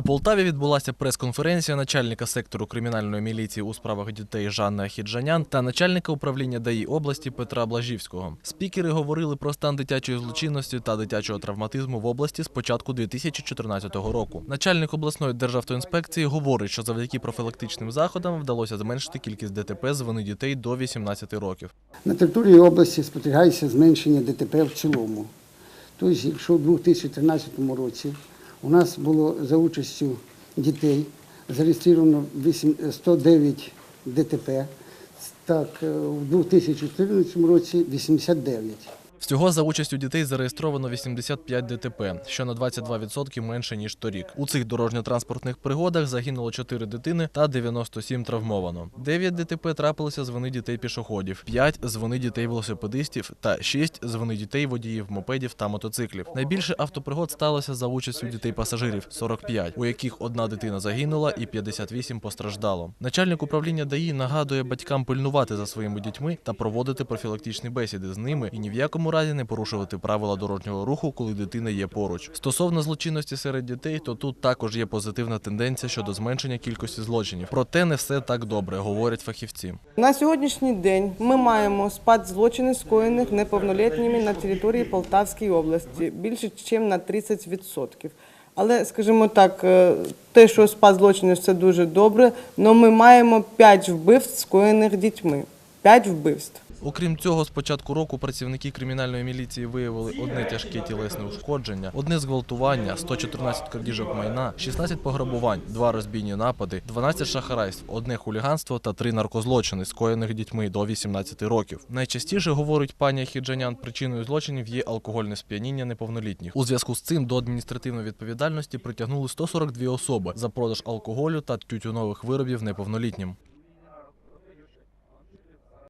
У Полтаві відбулася прес-конференція начальника сектору кримінальної міліції у справах дітей Жанни Ахіджанян та начальника управління ДАІ області Петра Блажівського. Спікери говорили про стан дитячої злочинності та дитячого травматизму в області з початку 2014 року. Начальник обласної державтоінспекції говорить, що завдяки профілактичним заходам вдалося зменшити кількість ДТП з вини дітей до 18 років. На території області спостерігається зменшення ДТП в цілому. Тобто, якщо в 2013 році у нас було за участю дітей зареєстровано 109 ДТП, так у в 2014 році 89. Всього за участю дітей зареєстровано 85 ДТП, що на 22% менше ніж торік. У цих дорожньо-транспортних пригодах загинуло 4 дитини та 97 травмовано. 9 ДТП трапилися з вини дітей пішоходів, 5 з вини дітей велосипедистів та 6 з вини дітей водіїв мопедів та мотоциклів. Найбільше автопригод сталося за участю дітей пасажирів 45, у яких одна дитина загинула і 58 постраждало. Начальник управління ДАІ нагадує батькам пильнувати за своїми дітьми та проводити профілактичні бесіди з ними і ні в якому разі не порушувати правила дорожнього руху, коли дитина є поруч. Стосовно злочинності серед дітей, то тут також є позитивна тенденція щодо зменшення кількості злочинів. Проте не все так добре, говорять фахівці. На сьогоднішній день ми маємо спад злочинів, скоєних неповнолітніми на території Полтавської області більше, ніж на 30%. Але, скажімо так, е, те, що спад злочинів, це дуже добре, але ми маємо 5 вбивств, скоєних дітьми. 5 вбивств. Окрім цього, з початку року працівники кримінальної міліції виявили одне тяжке тілесне ушкодження, одне зґвалтування, 114 крадіжок майна, 16 пограбувань, два розбійні напади, 12 шахрайств, одне хуліганство та три наркозлочини, скоєних дітьми до 18 років. Найчастіше говорить пані Хіджанян, причиною злочинів є алкогольне сп'яніння неповнолітніх. У зв'язку з цим до адміністративної відповідальності притягнули 142 особи за продаж алкоголю та тютюнових виробів неповнолітнім.